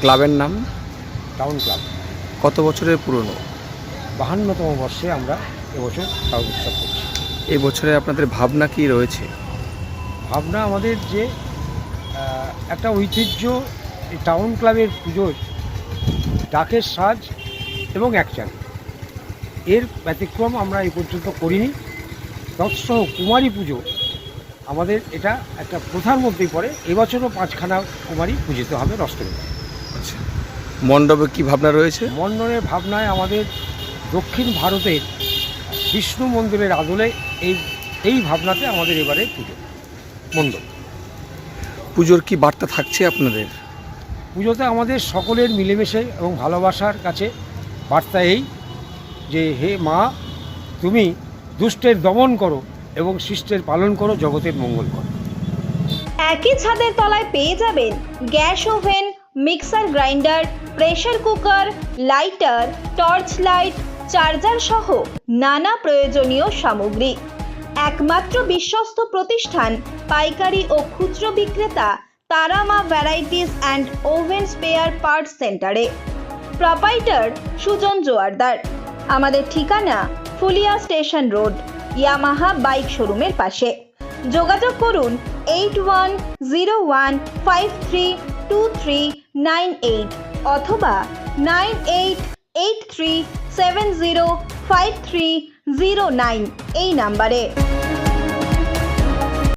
ক্লাবের নাম? Town club. কত বছরের পুরনো? বাহান্নতম বর্ষে আমরা এবছর টাউন উৎসব করছি। এই বছরে আপনাদের ভাবনা কি রয়েছে? ভাবনা আমাদের যে একটা ঐতিহ্য এই টাউন ক্লাবের পুজোর ডাকের সাজ এবং একচান। এর ব্যতিক্রম আমরা এই পর্যন্ত করিনি। তৎসহ কুমারী পুজো আমাদের এটা একটা প্রধান মধ্যেই পড়ে। এবছরও পাঁচখানা কুমারী পূজিত হবে আচ্ছা মণ্ডপে কি ভাবনা রয়েছে? মন্ডনের ভাবনায় আমাদের দক্ষিণ ভারতের বিষ্ণু মন্দিরের আদলে এই এই ভাবনাতে আমাদের এবারে পুজো। মণ্ডপ। পুজোর কি বার্তা থাকছে আপনাদের? পুজোতে আমাদের সকলের মিলেমিশে এবং ভালোবাসার কাছে বার্তা এই যে হে মা তুমি দুষ্টের দমন করো এবং শিষ্টের পালন করো জগতের মঙ্গল করো। একই ছাদের তলায় পেয়ে যাবেন gas oven mixer grinder pressure cooker, lighter, torch light, charger সহ নানা প্রয়োজনীয় সামগ্রী। একমাত্র বিশ্বস্ত প্রতিষ্ঠান পাইকারি ও খুচরো বিক্রেতা Tarama varieties and oven spare parts সেন্টারে। প্রপাইটার সুজন জোয়ারদার। আমাদের ঠিকানা Phulia station road, Yamaha bike শোরুমের পাশে। যোগাযোগ করুন eight one zero one five three two three nine eight অথবা nine eight eight three seven zero five three zero nine এই নাম্বারে।